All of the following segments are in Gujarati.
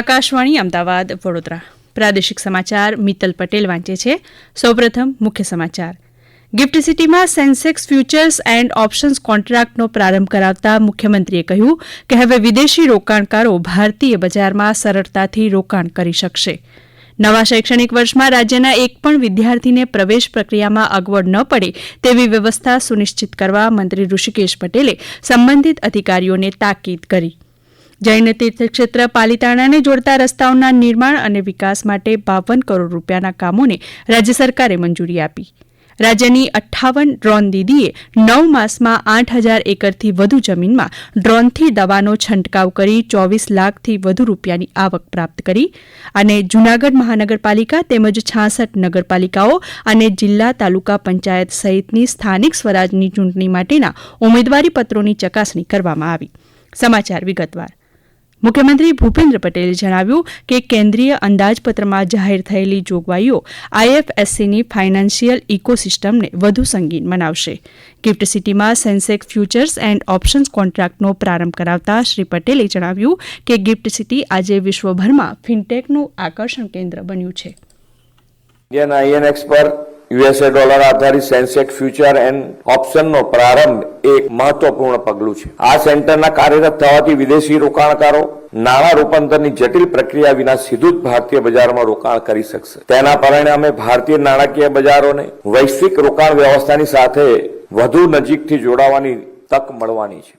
આકાશવાણી, અમદાવાદ, વડોદરા. પ્રાદેશિક સમાચાર મિત્તલ પટેલ વાંચે છે. સૌપ્રથમ મુખ્ય સમાચાર. ગિફ્ટ સિટીમાં સેન્સેક્સ ફ્યુચર્સ એન્ડ ઓપ્શન્સ કોન્ટ્રાક્ટનો પ્રારંભ કરાવતા મુખ્યમંત્રીએ કહ્યું કે હવે વિદેશી રોકાણકારો ભારતીય બજારમાં સરળતાથી રોકાણ કરી શકશે. નવા શૈક્ષણિક વર્ષમાં રાજ્યના એક પણ વિદ્યાર્થીને પ્રવેશ પ્રક્રિયામાં અગવડ ન પડે તેવી વ્યવસ્થા સુનિશ્ચિત કરવા મંત્રી ઋષિકેશ પટેલે સંબંધિત અધિકારીઓને તાકીદ કરી. જૈન તીર્થક્ષેત્ર પાલિતાણાને જોડતા રસ્તાઓના નિર્માણ અને વિકાસ માટે બાવન કરોડ રૂપિયાના કામોને રાજ્ય સરકારે મંજૂરી આપી. રાજ્યની અઠ્ઠાવન ડ્રોન દીદીએ નવ માસમાં આઠ હજાર એકરથી વધુ જમીનમાં ડ્રોનથી દવાનો છંટકાવ કરી ચોવીસ લાખથી વધુ રૂપિયાની આવક પ્રાપ્ત કરી અને જૂનાગઢ મહાનગરપાલિકા તેમજ છાસઠ નગરપાલિકાઓ અને જિલ્લા તાલુકા પંચાયત સહિતની સ્થાનિક સ્વરાજની ચૂંટણી માટેના ઉમેદવારી પત્રોની ચકાસણી કરવામાં આવી. સમાચાર વિગતવાર. મુખ્યમંત્રી ભૂપેન્દ્ર પટેલે જણાવ્યું કે કેન્દ્રીય અંદાજપત્રમાં જાહેર થયેલી જોગવાઈઓ આઈએફએસસીની ફાઇનાન્શિયલ ઇકોસિસ્ટમને વધુ સંગીન બનાવશે. ગિફ્ટ સિટીમાં સેન્સેક્સ ફ્યુચર્સ એન્ડ ઓપ્શન્સ કોન્ટ્રાક્ટનો પ્રારંભ કરાવતા શ્રી પટેલે જણાવ્યું કે ગિફ્ટ સિટી આજે વિશ્વભરમાં ફિનટેકનું આકર્ષણ કેન્દ્ર બન્યું છે. ઇન્ડિયન આઈએનએક્સ પર યુએસએ ડોલર આધારિત સેન્સેક્સ ફ્યુચર એન્ડ ઓપ્શનનો પ્રારંભ એક મહત્વપૂર્ણ પગલું છે. આ સેન્ટરના કાર્યરત થવાથી વિદેશી રોકાણકારો નાણાં રૂપાંતરની જટિલ પ્રક્રિયા વિના સીધું જ ભારતીય બજારમાં રોકાણ કરી શકશે. તેના પરિણામે ભારતીય નાણાકીય બજારોને વૈશ્વિક રોકાણ વ્યવસ્થાની સાથે વધુ નજીકથી જોડાવાની તક મળવાની છે.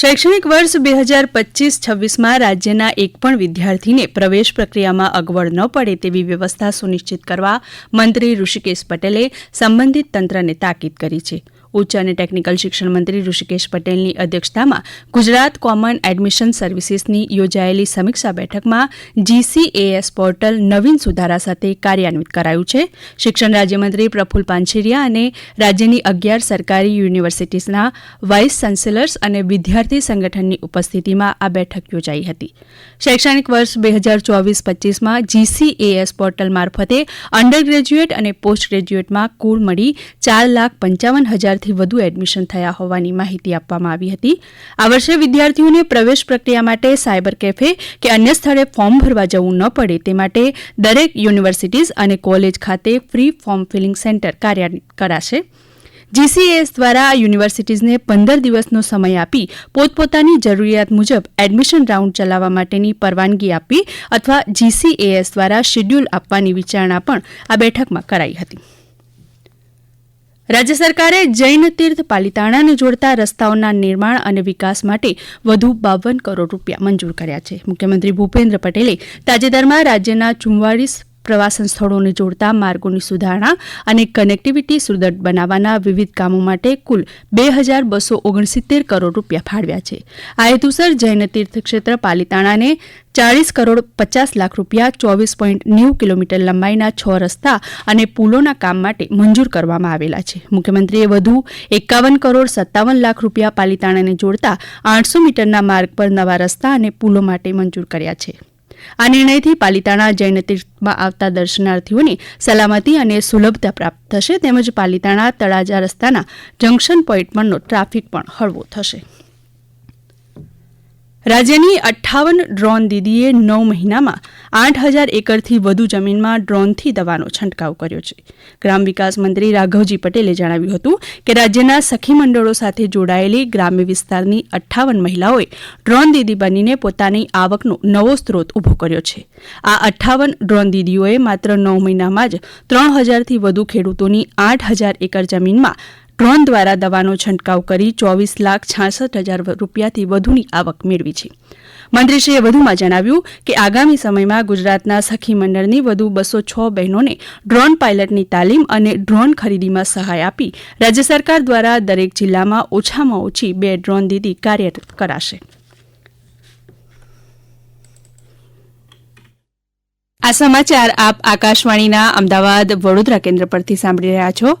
શૈક્ષણિક વર્ષ બે હજાર પચીસ છવ્વીસમાં રાજ્યના એક પણ વિદ્યાર્થીને પ્રવેશ પ્રક્રિયામાં અગવડ ન પડે તેવી વ્યવસ્થા સુનિશ્ચિત કરવા મંત્રી ઋષિકેશ પટેલે સંબંધિત તંત્રને તાકીદ કરી છે. ઉચ્ચ અને ટેકનિકલ શિક્ષણ મંત્રી ઋષિકેશ પટેલની અધ્યક્ષતામાં ગુજરાત કોમન એડમિશન સર્વિસીસની યોજાયેલી સમીક્ષા બેઠકમાં જીસીએએસ પોર્ટલ નવીન સુધારા સાથે કાર્યાન્વિત કરાયું છે. શિક્ષણ રાજ્યમંત્રી પ્રફુલ પાનછેરિયા અને રાજ્યની અગિયાર સરકારી યુનિવર્સિટીઝના વાઇસ ચાન્સેલર્સ અને વિદ્યાર્થી સંગઠનની ઉપસ્થિતિમાં આ બેઠક યોજાઈ હતી. શૈક્ષણિક વર્ષ બે હજાર ચોવીસ પચીસમાં જીસીએએસ પોર્ટલ મારફતે અંડર ગ્રેજ્યુએટ અને પોસ્ટ ગ્રેજ્યુએટમાં કુલ મળી ચાર લાખ પંચાવન હજારથી વધુ એડમિશન થયા હોવાની માહિતી આપવામાં આવી હતી. આ વર્ષે વિદ્યાર્થીઓને પ્રવેશ પ્રક્રિયા માટે સાયબર કેફે કે અન્ય સ્થળે ફોર્મ ભરવા જવું ન પડે તે માટે દરેક યુનિવર્સિટીઝ અને કોલેજ ખાતે ફ્રી ફોર્મ ફિલિંગ સેન્ટર કાર્યાન્વિત કરાશે. જીસીએસ દ્વારા યુનિવર્સિટીઝને પંદર દિવસનો સમય આપી પોતપોતાની જરૂરિયાત મુજબ એડમિશન રાઉન્ડ ચલાવવા માટેની પરવાનગી આપી અથવા જીસીએએસ દ્વારા શેડ્યુલ આપવાની વિચારણા પણ આ બેઠકમાં કરાઈ હતી. રાજ્ય સરકારે જૈન તીર્થ પાલિતાણાને જોડતા રસ્તાઓના નિર્માણ અને વિકાસ માટે વધુ બાવન કરોડ રૂપિયા મંજૂર કર્યા છે. મુખ્યમંત્રી ભૂપેન્દ્ર પટેલે તાજેતરમાં રાજ્યના ચુમ્વાળીસ પ્રવાસન સ્થળોને જોડતા માર્ગોની સુધારણા અને કનેક્ટિવિટી સુદૃઢ બનાવવાના વિવિધ કામો માટે કુલ બે હજાર બસો ઓગણસિત્તેર કરોડ રૂપિયા ફાળવ્યા છે. આ હેતુસર જૈન તીર્થક્ષેત્ર પાલિતાણાને ચાળીસ કરોડ પચાસ લાખ રૂપિયા ચોવીસ પોઈન્ટ નેવું કિલોમીટર લંબાઈના છ રસ્તા અને પુલોના કામ માટે મંજૂર કરવામાં આવેલા છે. મુખ્યમંત્રીએ વધુ એકાવન કરોડ સત્તાવન લાખ રૂપિયા પાલિતાણાને જોડતા આઠસો મીટરના માર્ગ પર નવા રસ્તા અને પુલો માટે મંજૂર કર્યા છે. આ નિર્ણયથી પાલિતાણા જૈન તીર્થમાં આવતા દર્શનાર્થીઓને સલામતી અને સુલભતા પ્રાપ્ત થશે. તેમજ પાલિતાણા તળાજા રસ્તાના જંકશન પોઈન્ટ પરનો ટ્રાફિક પણ હળવો થશે. રાજ્યની અઠ્ઠાવન ડ્રોન દીદીએ નવ મહિનામાં આઠ હજાર એકરથી વધુ જમીનમાં ડ્રોનથી દવાનો છંટકાવ કર્યો છે. ગ્રામ વિકાસ મંત્રી રાઘવજી પટેલે જણાવ્યું હતું કે રાજ્યના સખી મંડળો સાથે જોડાયેલી ગ્રામ્ય વિસ્તારની અઠ્ઠાવન મહિલાઓએ ડ્રોન દીદી બનીને પોતાની આવકનો નવો સ્ત્રોત ઊભો કર્યો છે. આ અઠ્ઠાવન ડ્રોન દીદીઓએ માત્ર નવ મહિનામાં જ ત્રણ હજારથી વધુ ખેડૂતોની આઠ હજાર એકર જમીનમાં ડ્રોન દ્વારા દવાનો છંટકાવ કરી ચોવીસ લાખ છાસઠ હજાર રૂપિયાથી વધુની આવક મેળવી છે. મંત્રીશ્રીએ વધુમાં જણાવ્યું કે આગામી સમયમાં ગુજરાતના સખી મંડળની વધુ બસો છ બહેનોને ડ્રોન પાયલટની તાલીમ અને ડ્રોન ખરીદીમાં સહાય આપી રાજ્ય સરકાર દ્વારા દરેક જિલ્લામાં ઓછામાં ઓછી બે ડ્રોન દીદી કાર્યરત કરાશે. આ સમાચાર આપ આકાશવાણીના અમદાવાદ વડોદરા કેન્દ્ર પરથી સાંભળી રહ્યા છો.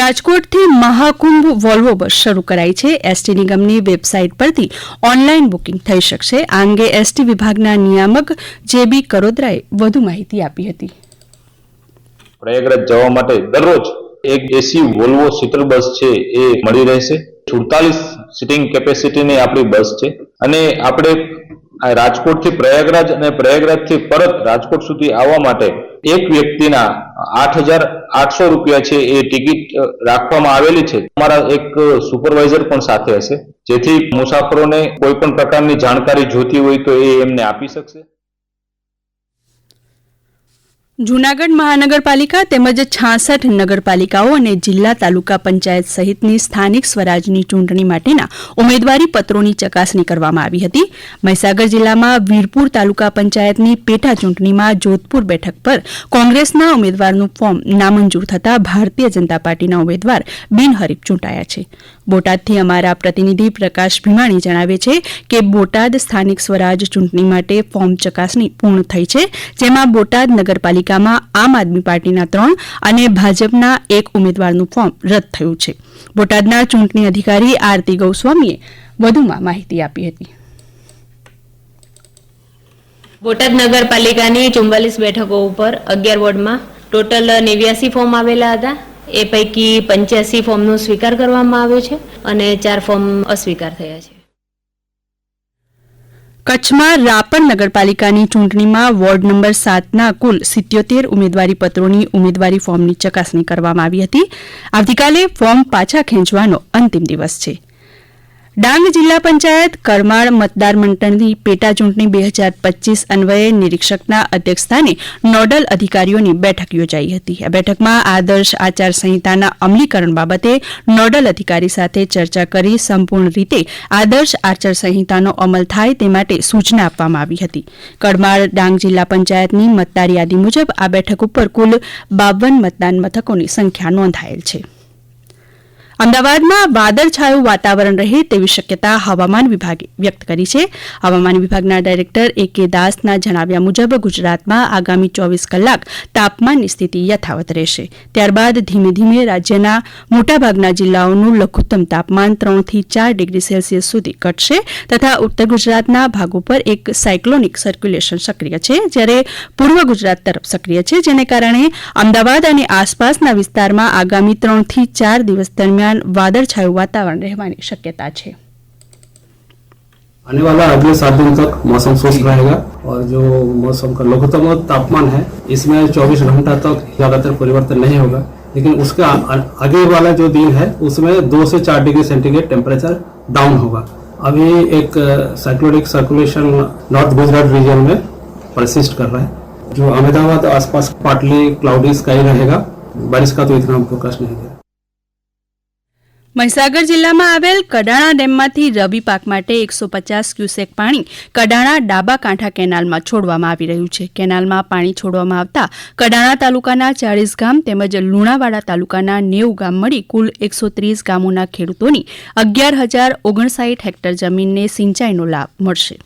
રાજકોટથી મહાકુંભ વોલ્વો બસ શરૂ કરાઈ છે. એસટી નિગમની વેબસાઇટ પરથી ઓનલાઈન બુકિંગ થઈ શકશે. આ અંગે એસટી વિભાગના નિયામક જે બી કરોદરાએ વધુ માહિતી આપી હતી. પ્રયાગરાજ જવા માટે દરરોજ એક એસી વોલ્વો સીટર બસ છે એ મળી રહેશે. સુડતાલીસ સીટિંગ કેપેસિટીની આપણી બસ છે અને આપણે રાજકોટથી પ્રયાગરાજ અને પ્રયાગરાજથી પરત રાજકોટ સુધી આવવા માટે એક વ્યક્તિના આઠ હજાર આઠસો રૂપિયા છે એ ટિકિટ રાખવામાં આવેલી છે. અમારા એક સુપરવાઇઝર પણ સાથે હશે, જેથી મુસાફરોને કોઈ પણ પ્રકારની જાણકારી જોતી હોય તો એ એમને આપી શકશે. જૂનાગઢ મહાનગરપાલિકા તેમજ છાસઠ નગરપાલિકાઓ અને જિલ્લા તાલુકા પંચાયત સહિતની સ્થાનિક સ્વરાજની ચૂંટણી માટેના ઉમેદવારી પત્રોની ચકાસણી કરવામાં આવી હતી. મહીસાગર જિલ્લામાં વીરપુર તાલુકા પંચાયતની પેટા ચૂંટણીમાં જોધપુર બેઠક પર કોંગ્રેસના ઉમેદવારનું ફોર્મ નામંજૂર થતાં ભારતીય જનતા પાર્ટીના ઉમેદવાર બિનહરીફ ચૂંટાયા છે. બોટાદથી અમારા પ્રતિનિધિ પ્રકાશ ભીમાણી જણાવે છે કે બોટાદ સ્થાનિક સ્વરાજ ચૂંટણી માટે ફોર્મ ચકાસણી પૂર્ણ થઈ છે, જેમાં બોટાદ નગરપાલિકામાં આમ આદમી પાર્ટીના ત્રણ અને ભાજપના એક ઉમેદવારનું ફોર્મ રદ થયું છે. બોટાદના ચૂંટણી અધિકારી આરતી ગૌસ્વામીએ વધુમાં માહિતી આપી હતી. બોટાદ નગરપાલિકાની ચુમ્બાલીસ બેઠકો ઉપર અગિયાર વોર્ડમાં ટોટલ નેવ્યાસી ફોર્મ આવેલા હતા. એ પૈકી પંચ્યાસી ફોર્મનો સ્વીકાર કરવામાં આવ્યો છે અને ચાર ફોર્મ અસ્વીકાર થયા છે. કચ્છમાં રાપર નગરપાલિકાની ચૂંટણીમાં વોર્ડ નંબર સાતના કુલ સિત્યોતેર ઉમેદવારી પત્રોની ઉમેદવારી ફોર્મની ચકાસણી કરવામાં આવી હતી. આવતીકાલે ફોર્મ પાછા ખેંચવાનો અંતિમ દિવસ છે. ડાંગ જિલ્લા પંચાયત કરમાળ મતદાર મંડળની પેટા ચૂંટણી બે હજાર પચીસ અન્વયે નિરીક્ષકના અધ્યક્ષસ્થાને નોડલ અધિકારીઓની બેઠક યોજાઈ હતી. આ બેઠકમાં આદર્શ આચારસંહિતાના અમલીકરણ બાબતે નોડલ અધિકારી સાથે ચર્ચા કરી સંપૂર્ણ રીતે આદર્શ આચારસંહિતાનો અમલ થાય તે માટે સૂચના આપવામાં આવી હતી. કરમાળ ડાંગ જિલ્લા પંચાયતની મતદાર યાદી મુજબ આ બેઠક ઉપર કુલ બાવન મતદાન મથકોની સંખ્યા નોંધાયેલ છે. અમદાવાદમાં વાદળછાયું વાતાવરણ રહે તેવી શક્યતા હવામાન વિભાગે વ્યક્ત કરી છે. હવામાન વિભાગના ડાયરેક્ટર એ કે દાસના જણાવ્યા મુજબ ગુજરાતમાં આગામી ચોવીસ કલાક તાપમાનની સ્થિતિ યથાવત રહેશે. ત્યારબાદ ધીમે ધીમે રાજ્યના મોટાભાગના જિલ્લાઓનું લઘુત્તમ તાપમાન ત્રણથી ચાર ડિગ્રી સેલ્સિયસ સુધી ઘટશે તથા ઉત્તર ગુજરાતના ભાગો પર એક સાયક્લોનિક સર્ક્યુલેશન સક્રિય છે, જ્યારે પૂર્વ ગુજરાત તરફ સક્રિય છે, જેને કારણે અમદાવાદ અને આસપાસના વિસ્તારમાં આગામી ત્રણથી ચાર દિવસ દરમિયાન વાદળછાયું વાતાવરણ રહેવાની શક્યતા છે आने वाला अगले सात दिन तक मौसम शुष्क रहेगा और जो मौसम का लघुत्तम तापमान है इसमें 24 घंटा तक ज्यादातर परिवर्तन नहीं होगा लेकिन उसके आ- आ- आगे वाला जो दिन है उसमें दो से चार डिग्री सेंटीग्रेड टेम्परेचर डाउन होगा अभी एक cyclonic circulation north Gujarat region में परसिस्ट कर रहा है जो अहमदाबाद आसपास पार्टली क्लाउडी स्काई रहेगा बारिश का तो इतना फोकस नहीं है મહીસાગર જિલ્લામાં આવેલ કડાણા ડેમમાંથી રવિ પાક માટે એકસો પચાસ ક્યુસેક પાણી કડાણા ડાબા કાંઠા કેનાલમાં છોડવામાં આવી રહ્યું છે. કેનાલમાં પાણી છોડવામાં આવતા કડાણા તાલુકાના ચાળીસ ગામ તેમજ લુણાવાડા તાલુકાના નેવું ગામ મળી કુલ એકસો ત્રીસ ગામોના ખેડૂતોની અગિયાર હજાર ઓગણસાઠ હેક્ટર જમીનને સિંચાઈનો લાભ મળશે.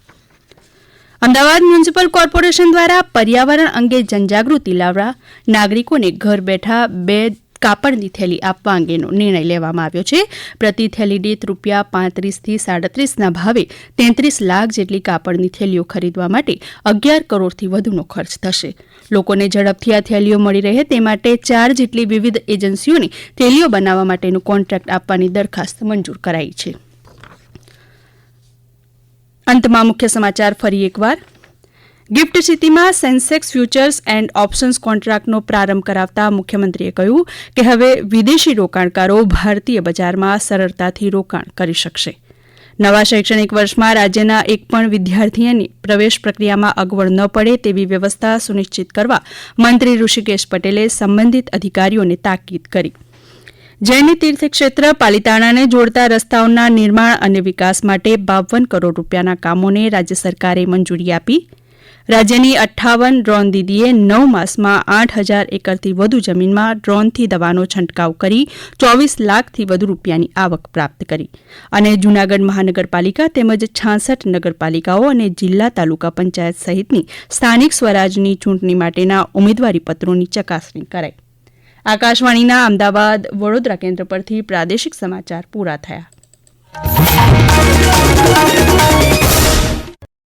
અમદાવાદ મ્યુનિસિપલ કોર્પોરેશન દ્વારા પર્યાવરણ અંગે જનજાગૃતિ લાવવા નાગરિકોને ઘર બેઠા બે કાપડની થેલી આપવા અંગેનો નિર્ણય લેવામાં આવ્યો છે. પ્રતિ થેલી દીઠ રૂપિયા પાંત્રીસથી સાડત્રીસના ભાવે તેત્રીસ લાખ જેટલી કાપડની થેલીઓ ખરીદવા માટે અગિયાર કરોડથી વધુનો ખર્ચ થશે. લોકોને ઝડપથી આ થેલીઓ મળી રહે તે માટે ચાર જેટલી વિવિધ એજન્સીઓને થેલીઓ બનાવવા માટેનું કોન્ટ્રાક્ટ આપવાની દરખાસ્ત મંજૂર કરાઈ છે. અંતમાં મુખ્ય સમાચાર ફરી એકવાર. ગિફ્ટ સિટીમાં સેન્સેક્સ ફ્યુચર્સ એન્ડ ઓપ્શન્સ કોન્ટ્રાક્ટનો પ્રારંભ કરાવતા મુખ્યમંત્રીએ કહ્યું કે હવે વિદેશી રોકાણકારો ભારતીય બજારમાં સરળતાથી રોકાણ કરી શકશે. નવા શૈક્ષણિક વર્ષમાં રાજ્યના એક પણ વિદ્યાર્થીની પ્રવેશ પ્રક્રિયામાં અગવડ ન પડે તેવી વ્યવસ્થા સુનિશ્ચિત કરવા મંત્રી ઋષિકેશ પટેલે સંબંધિત અધિકારીઓને તાકીદ કરી. જૈન તીર્થક્ષેત્ર પાલિતાણાને જોડતા રસ્તાઓના નિર્માણ અને વિકાસ માટે બાવન કરોડ રૂપિયાના કામોને રાજ્ય સરકારે મંજૂરી આપી. રાજ્યની અઠ્ઠાવન ડ્રોન દીદીએ નવ માસમાં આઠ હજાર એકરથી વધુ જમીનમાં ડ્રોનથી દવાનો છંટકાવ કરી ચોવીસ લાખથી વધુ રૂપિયાની આવક પ્રાપ્ત કરી. અને જૂનાગઢ મહાનગરપાલિકા તેમજ છાસઠ નગરપાલિકાઓ અને જિલ્લા તાલુકા પંચાયત સહિતની સ્થાનિક સ્વરાજની ચૂંટણી માટેના ઉમેદવારીપત્રોની ચકાસણી કરાઈ. આકાશવાણીના અમદાવાદ વડોદરા કેન્દ્ર પરથી પ્રાદેશિક સમાચાર પૂરા થયા.